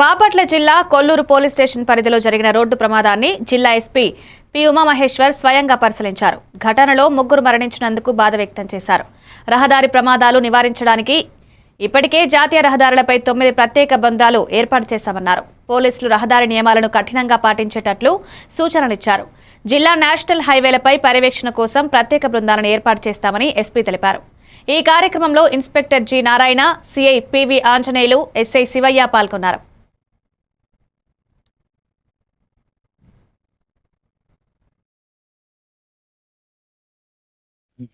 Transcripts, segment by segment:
బాపట్ల జిల్లా Kolluru police station పరిధిలో జరిగిన రోడ్డు ప్రమాదాన్ని జిల్లా ఎస్పీ పి ఉమామహేశ్వర్ స్వయంగా పరిశీలించారు. ఘటనలో ముగ్గురు మరణించినందుకు బాధ వ్యక్తం చేశారు. రహదారి ప్రమాదాలు నివారించడానికి ఇప్పటికే జాతీయ రహదారులపై తొమ్మిది ప్రత్యేక బృందాలు ఏర్పాటు చేశామన్నారు. పోలీసులు రహదారి నియమాలను కఠినంగా పాటించేటట్లు సూచనలిచ్చారు జిల్లా నేషనల్ హైవేలపై పర్యవేక్షణ కోసం ప్రత్యేక బృందాలను ఏర్పాటు చేస్తామని ఎస్పీ తెలిపారు. ఈ కార్యక్రమంలో inspector G Narayana CI PV Anjaneyulu SI Sivaiah పాల్గొన్నారు.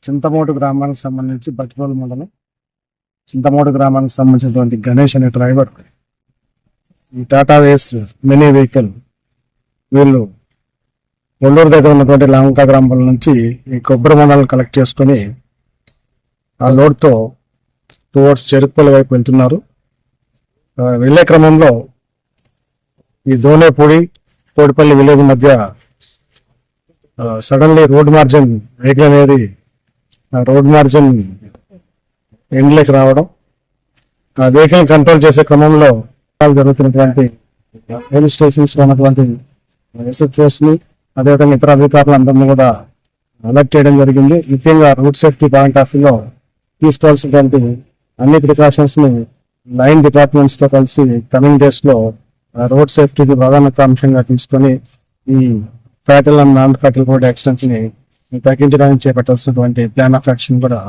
చింతమోటు గ్రామానికి సంబంధించి బట్టిరోలు మండలం. చింతమోటు గ్రామానికి సంబంధించినటువంటి గణేష్ అనే డ్రైవర్ ఈ టాటా వేస్ మినీ వెహికల్ వీళ్ళు కొల్లూరు దగ్గర ఉన్నటువంటి లాంకా గ్రామం నుంచి ఈ కొబ్బరి మండలం కలెక్ట్ చేసుకొని ఆ లోడ్తో టువర్డ్స్ చెరుకుపల్లి వైపు వెళ్తున్నారు. వెళ్ళే క్రమంలో ఈ దోనేపూడి కోడిపల్లి విలేజ్ మధ్య సడన్లీ రోడ్ మార్జిన్ వెహికల్ అనేది రోడ్ మార్జిన్ ఎండ్లోకి రావడం ఆ వెహికల్ కంట్రోల్ చేసే క్రమంలో జరుగుతున్నటువంటి పోలీస్ స్టేషన్స్ ఉన్నటువంటి ఎస్హెచ్ఓస్ అదేవిధంగా ఇతర అధికారులందరినీ కూడా అలర్ట్ చేయడం జరిగింది. ముఖ్యంగా రోడ్ సేఫ్టీ పాయింట్ ఆఫ్ వ్యూలో తీసుకోవాల్సినటువంటి అన్ని ప్రికాషన్స్ని లైన్ డిపార్ట్మెంట్స్తో కలిసి కమింగ్ డేస్లో రోడ్ సేఫ్టీకి ప్రాధాన్యత అంశంగా తీసుకొని ఈ fatal and non fatal road యాక్సిడెంట్స్ని తగ్గించడానికి చేపట్టాల్సినటువంటి ప్లాన్ ఆఫ్ యాక్షన్ కూడా